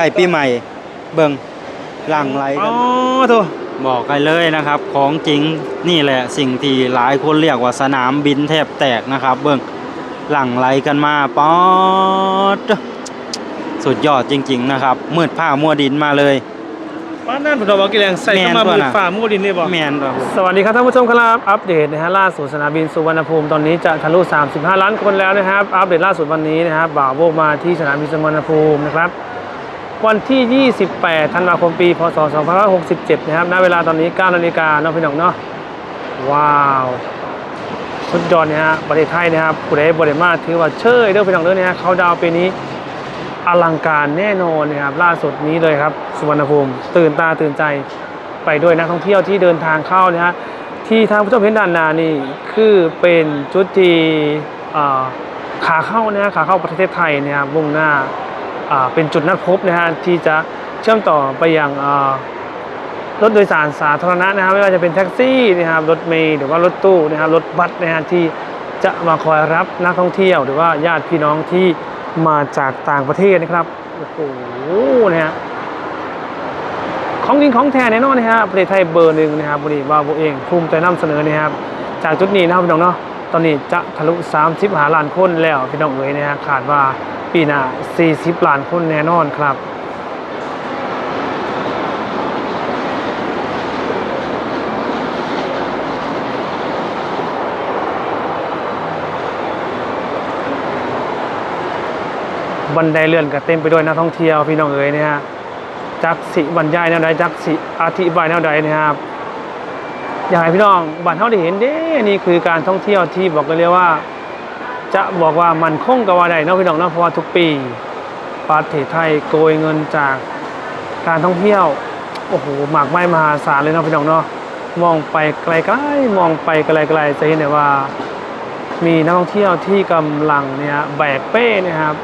ใกล้ปีใหม่ เบิ่งหลังไหลอ๋กัอนโถบอกกันเลยนะครับ ของจริงนี่แหละสิ่งที่หลายคนเรียกว่าสนามบินแทบแตกนะครับ เบิ่งหลังไหลกันมาป๊อดสุดยอดจริง ๆ นะครับมืดผ้ามัวดินมาเลยป้านนั่นผมบอกกี่แรงใส่เข้ามาแม่นตัวมือน่ะ ฝ่ามือดินนี่บ่แมนครับสวัสดีครับท่านผู้ชมครับ อัปเดตนะฮะล่าสุดสนามบินสุวรรณภูมิตอนนี้จะทะลุ 35 ล้านคนแล้วนะครับ อัปเดตล่าสุดวันนี้นะครับบ่าวโบกมาที่สนามบินสุวรรณภูมินะครับ วันที่ 28 ธันวาคมปี พศ 2567 นะครับ ณ เวลาตอนนี้ 9 นาฬิกาเนาะพี่น้องเนาะ ว้าว สุดยอดเนี่ยฮะ ประเทศไทยนะครับผู้ใดบริมาถือว่าเชยเด้อพี่น้องเด้อเนี่ยฮะเขาดาวปีนี้อลังการแน่นอนนะครับ ล่าสุดนี้เลยครับ สุวรรณภูมิ ตื่นตาตื่นใจไปด้วยนักท่องเที่ยวที่เดินทางเข้านะฮะ ที่ทางผู้ชมเห็นด้านหน้านี่ คือเป็นจุดที่อ่าขาเข้านะฮะขาเข้าประเทศไทยนะครับมุ่งหน้า เป็นจุดนัดพบนะฮะที่จะเชื่อมต่อไปยังอ่ารถโดยสารสาธารณะนะครับไม่ว่าจะเป็นแท็กซี่นะครับรถเมล์หรือว่ารถตู้นะครับรถบัสนะฮะที่จะมาคอยรับนักท่องเที่ยว หรือว่าญาติพี่น้องที่มาจากต่างประเทศนะครับโอ้โหนะฮะของจริงของแท้แน่นอนนะฮะประเทศไทยเบอร์หนึ่งนะครับวันนี้ว่าผมเองภูมิใจนำเสนอนะครับจากจุดนี้นะครับพี่น้องเนาะตอนนี้จะทะลุ 30 หาล้านคนแล้วพี่น้องเอ๋ยนะฮะขาดว่า ปีหน้า 40 ล้านคนแน่นอนครับ บันไดเลื่อนก็เต็มไปด้วยนักท่องเที่ยวพี่น้องเอ๋ยนะฮะจักสิบรรยายแนวใดจักสิอธิบายแนวใดนะครับอยากให้พี่น้องบ้านเฮาได้เห็นเด้นี่คือการท่องเที่ยวที่บอกกันเลยกว่า จะบอกว่ามันคงกับว่าใดเนาะพี่น้องเนาะเพราะว่าทุกปีประเทศไทยโกยเงินจากการท่องเที่ยวโอ้โหหมากไม้มหาศาลเลยเนาะพี่น้องเนาะมองไปไกลๆมองไปไกลๆจะเห็นได้ว่า มีนักท่องเที่ยวที่กำลังเนี่ยแบกเป้นะครับ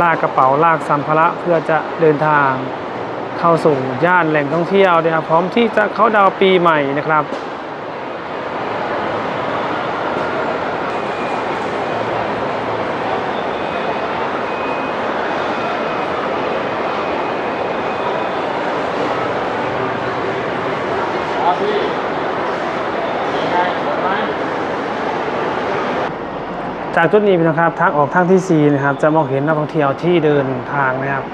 ลากกระเป๋าลากสัมภาระเพื่อจะเดินทางเข้าสู่ย่านแหล่งท่องเที่ยวนะครับพร้อมที่จะเข้าดาวปีใหม่นะครับ จากจุดนี้นะครับทางออกทางที่4นะครับจะมองเห็นนักท่องเที่ยวที่เดินทางนะครับ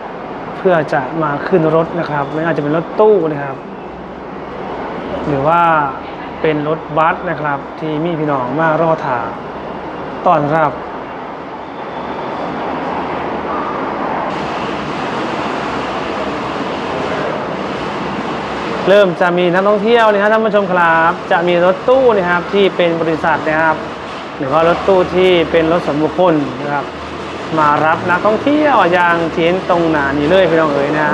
เพื่อจะมาขึ้นรถนะครับ ไม่ว่าจะเป็นรถตู้นะครับ หรือว่าเป็นรถบัสนะครับ ที่มีพี่น้องมารอถาต้อนรับเริ่มจะมีนักท่องเที่ยวนะครับท่านผู้ชมครับ จะมีรถตู้นะครับที่เป็นบริษัทนะครับ หรือว่ารถตู้ที่เป็นรถสมบุคคลนะครับ มารับนักท่องเที่ยวอย่างเทียนตรงหน้านี่เลยพี่น้องเอ๋ยนะ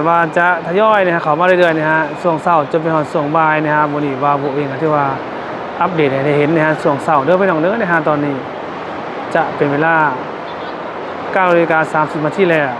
ดว่าจะทยอยนะฮะเขามาเรื่อยๆนะฮะส่วงเช้าจนไปหอนส่วงบ่ายนะฮะวันนี้ว่าบุเองที่ว่าอัปเดตให้ได้เห็นนะฮะส่วงเช้าเด้อไปน้องเด้อนะฮะตอนนี้ จะเป็นเวลา9นาฬิกา30นาทีแล้ว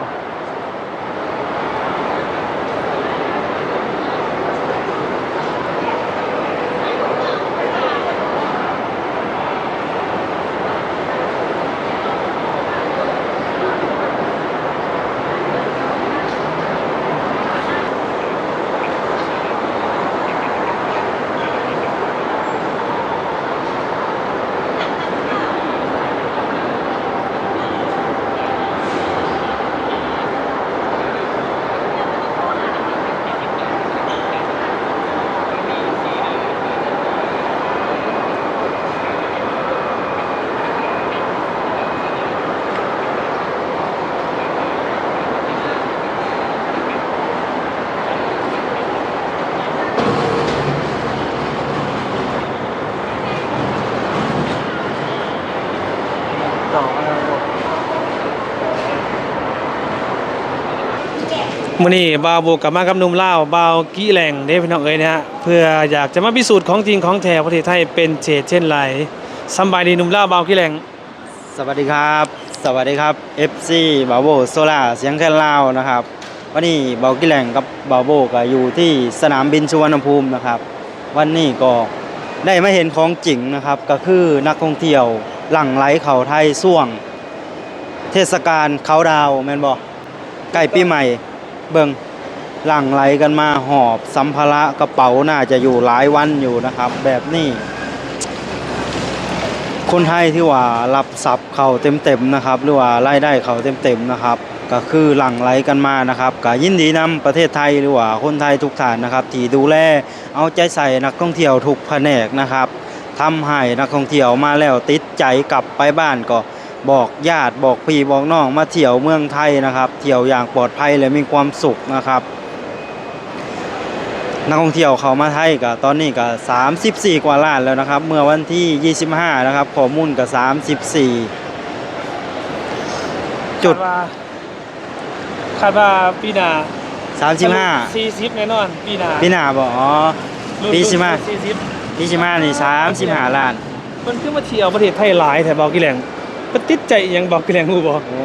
มื้อนี้บ่าวโบกลับมากับหนุ่มลาวบ่าวกี้แหล่งเด้พี่น้องเอ้ยนะฮะเพื่ออยากจะมาพิสูจน์ของจริงของแท้ประเทศไทยเป็นเฉดเช่นไรสำบายดีหนุ่มลาวบ่าวกี้แหล่งสวัสดีครับ สวัสดีครับ FC บาโบโซล่าเสียงแค่ลาวนะครับวันนี้เบากิแหลงกับบาโบก็อยู่ที่สนามบินสุวรรณภูมินะครับ วันนี้ก็ได้มาเห็นของจริงนะครับ ก็คือนักท่องเที่ยวหลั่งไหลเขาไทยช่วง เทศกาลเขาดาวน์แม่นบ่ใกล้ปีใหม่ เบิ่งหลั่งไหลกันมาหอบสัมภาระกระเป๋าน่าจะอยู่หลายวันอยู่นะครับ แบบนี้ คนไทยที่ว่ารับทรัพย์เขาเต็มๆนะครับ หรือว่ารายได้เขาเต็มๆนะครับ ก็คือหลั่งไหลกันมานะครับก็ยินดีนำประเทศไทยหรือว่าคนไทยทุกฐานนะครับ ที่ดูแลเอาใจใส่นักท่องเที่ยวทุกแผนกนะครับทำให้นักท่องเที่ยวมาแล้วติดใจกลับไปบ้านก็ บอกญาติบอกพี่บอกน้องมาเที่ยวเมืองไทยนะครับ เที่ยวอย่างปลอดภัยและมีความสุขนะครับ นักท่องเที่ยวเขามาไทยก็ตอนนี้ก็34 กว่าล้านแล้วนะครับ เมื่อวันที่ 25 นะครับข้อมูลก็34 จุดคาว่าคาดว่าปีหน้า35 40แน่นอนปีหน้าพี่หนาบอกอ๋อปีสิมา40พี่ชิมานี่35ล้าน มันคือมาเที่ยวประเทศไทยหลายแถวบ่าวกี้แหล่ง มันติดใจอิหยังบ่าวกี้แหล่งรู้บ่โอ้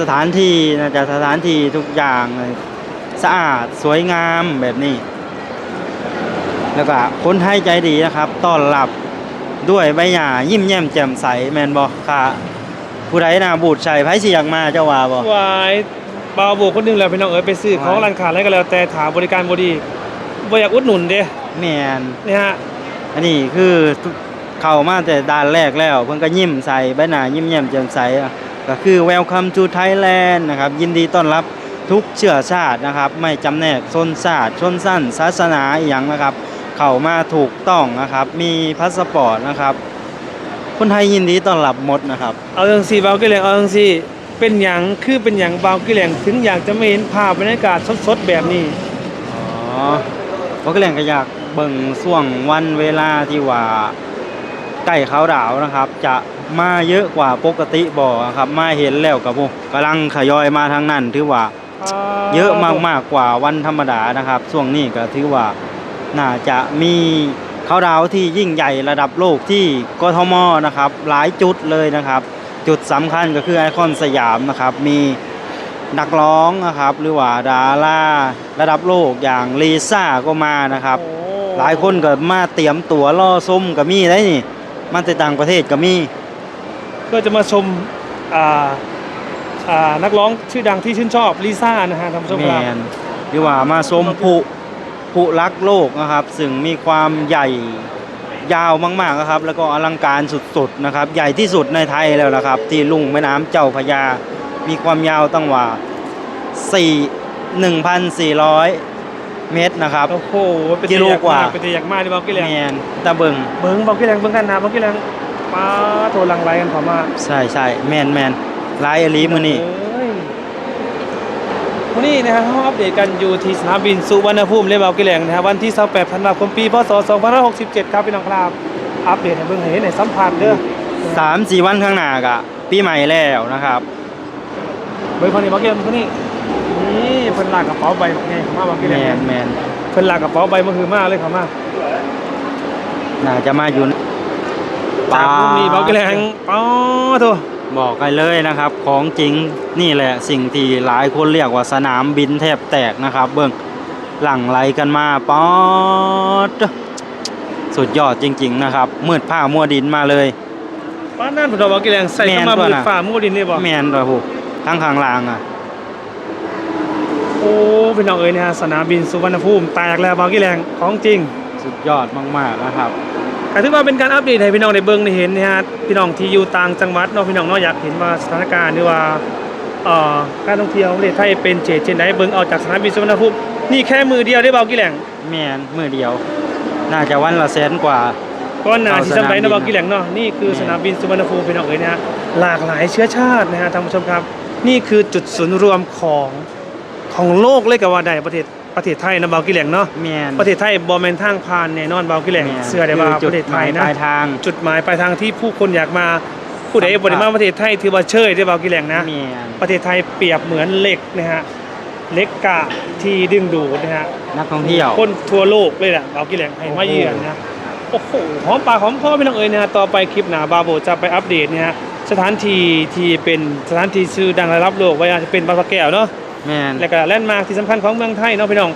สถานที่น่าจะสถานที่ทุกอย่างเลยสะอาดสวยงามแบบนี้ แล้วก็คนไทยใจดีนะครับต้อนรับด้วยใบหน้ายิ้มแย้มแจ่มใสแมนบอกค่ะผู้ใดน่าบูดชัยไผสิอยากมาเจ้าว่าบ่ วายบาวโบกคนหนึงแหล้วพี่น้องเอ๋ยไปซื้อของว้ายร้านค้าอะไรก็แล้วแต่ถามบริการบ่ดีบ่อยากอุดหนุนเด้แมนนี่ฮะ อันนี้คือทุก เข้ามาแต่ด่านแรกแล้ว เพิ่นก็ยิ้มใส่ใบหน้ายิ้มแย้มแจ่มใสอะก็คือ Welcome to Thailand นะครับ ยินดีต้อนรับทุกเชื้อชาตินะครับ ไม่จำแนกชนชาติชนสั้นศาสนาอหย่างนะครับ เข้ามาถูกต้องนะครับ มีพาสปอร์ตนะครับ คนไทยยินดีต้อนรับหมดนะครับ เอาจังซี่บาวกี้แหล่งเอาจังซี่เป็นหยังคือเป็นหยังบาวกี้แหล่งถึงอยากจะมาเห็นภาพบรรยากาศสดๆแบบนี้อ๋อผมก็เลยก็อยากเบิ่งช่วงวันเวลาที่ว่า ใกล้เขาดาวน์นะครับ จะมาเยอะกว่าปกติบ่ครับ มาเห็นแล้วกับผมกำลังขยอยมาทางนั้นถือว่าเยอะมากๆกว่าวันธรรมดานะครับช่วงนี้ก็ถือว่าน่าจะมีเขาดาวน์ที่ยิ่งใหญ่ระดับโลกที่กทมนะครับ หลายจุดเลยนะครับ จุดสำคัญก็คือไอคอนสยามนะครับ มีนักร้องนะครับ หรือว่าดาราระดับโลกอย่างลีซ่าก็มานะครับโอ้หลายคนก็มาเตรียมตั๋วล่อส้มก็มีได้นี่ มาแต่ต่างประเทศก็มีเพื่อจะมาชมอ่าอ่านักร้องชื่อดังที่ชื่นชอบลิซ่านะฮะท่านผู้ชมแมครับนหรือว่ามาชมผุผุรักโลกนะครับ ซึ่งมีความใหญ่ยาวมากๆนะครับ แล้วก็อลังการสุดๆนะครับ ใหญ่ที่สุดในไทยแล้วนะครับ ที่ลุ่งแม่น้ำเจ้าพระยา มีความยาวตั้งว่า4 1,400 เมตรนะครับ โอ้โหเป็นกิโลกว่า เป็นตัวอยากมากที่บาวกี้แหล่งแมนตะเบิงเบิ้งบอกกี่แรงเบิ้งกันนะบอกกี่แรงป้าโทรลังไรกันพอมาใช่ใช่แมนแมนลายอลีมือนี่เอ้ยวันนี้นะครับเขาอัปเดตกันอยู่ที่สนามบินสุวรรณภูมิเลยบอกกี่แรงนะครับวันที่28ธันวาคมปีพศ2567 ครับพี่น้องครับอัปเดตให้เบิ้งให้เห็นในสัมผัสเด้อสามสี่วันข้างหน้ากะปีใหม่แล้วนะครับเบิ้งคนนี้บอกกี่แรงคนนี้นี่ เพิ่นลากกระเป๋าใบไงเขามาบอกกี่แมแรงนแมนเพิ่นลากกระเป๋าใบมาคือมาเลยเขามาน่าจะมาอยู่จากมุมนี้บอกกี่แรงป้าโทบอกกันเลยนะครับ ของจริงนี่แหละสิ่งที่หลายคนเรียกว่าสนามบินแทบแตกนะครับ เบื้องหลั่งไหลกันมาป๊อดสุดยอดจริง ๆ นะครับมืดผ้ามัวดินมาเลย ป้านั่นผมบอกกี่แรงใส่เข้ามาแม่นบ่มืดน่ะ ฝ่ามืดดินเลยบ่แมนด้วยหูทั้งข้างล่างอะโอ้พี่น้องเอ๋ยนะฮะสนามบินสุวรรณภูมิแตกแล้วบางกี่แรงของจริงสุดยอดมากๆนะครับแต่ถือว่าเป็นการอัปเดตให้พี่น้องได้เบิ่งได้เห็นนะฮะพี่น้องที่อยู่ต่างจังหวัดเนาะพี่น้องเนาะอยากเห็นว่าสถานการณ์หรือว่าเอ่อการท่องเที่ยวของประเทศไทยเป็นเจเจนไดเบิ่งเอาจากสนามบินสุวรรณภูมินี่แค่มือเดียวได้เบากี่แหล่งแมนมือเดียว น่าจะวันละแสนกว่าก็นาที่เอาสนามจำไรบินะนเบากี่แหล่งเนาะนี่คือแม่สนามบินสุวรรณภูมิพี่น้องเอ๋ยนะฮะหลากหลายเชื้อชาตินะฮะท่านผู้ชมครับ นี่คือจุดศูนย์รวมของ ของโลกเลยก็ว่าได้ประเทศประเทศไทยนะเบากี่แหล่งเนาะแมนประเทศไทยบอมเมนทางผ่านแน่นอนเบากี่แหล่งแม่นเสื้อได้ว่าคือประเทศไทยจุดหนะมายปลายทางจุดหมายปลายทางที่ผู้คนอยากมาผู้ใดสัมผัสบริมาประเทศไทยถือว่าเชยได้เบากี่แหล่งนะแมนประเทศไทยเปรียบเหมือนเหล็กนะฮะเล็กกาที่ดึงดูดนะฮะนักท่องเที่ยวคนทั่วโลกเลยแหละเอากี่แหล่งให้มาเยือนนะโอ้โหหอมปากหอมคอพี่น้องเอ๋ยนะฮะต่อไปคลิปหนาบาโบจะไปอัปเดตเนี่ยฮะสถานที่ที่เป็นสถานที่ชื่อดังระดับโลกว่าจะเป็นบางปะแก้วเนาะ แมนและก็แลนด์มาร์คที่สำคัญของเมืองไทยเนาะพี่น้อง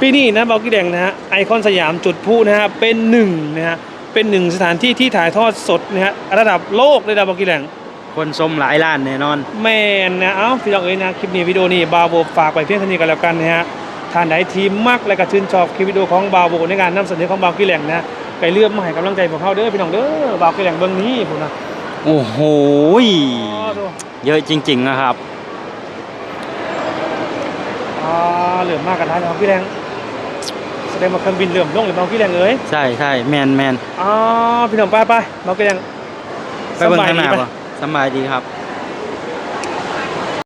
ปีนี้นะเบากี้แดงนะฮะไอคอนสยามจุดพลุนะฮะเป็นหนึ่งนะฮะเป็นหนึ่งสถานที่ที่ถ่ายทอดสดนะฮะระดับโลกเลยนะเบากี้แดง คนชมหลายล้านแน่นอน แมนนะ เอ้าพี่น้องเอ๋ยนะ คลิปนี้วิดีโอนี้บาโบฝากไว้เพียงเท่านี้กันแล้วกันนะฮะท่านไหนทีมมักและก็ชื่นชอบคลิปวิดีโอของบาโบในการนำเสนอของบากี้แดงนะไปเลือกมาให้กำลังใจพวกเขาเด้อพี่น้องเด้อบากี้แดงเบื้องนี้ผมนะโอ้โหยอ๋อดูเยอะจริง ๆ นะครับ อ่าเหลือมากกันท้ายบากี้แดงแสดงว่าเครื่องบินเหลื่อมลงหรือบากี้แดงเอ้ยใช่ใช่แมนแมนอ๋อพี่น้องไปไปบากี้แดงไปเบิ่งข้างหน้าสบยดีป่ะสำบายดีครับไ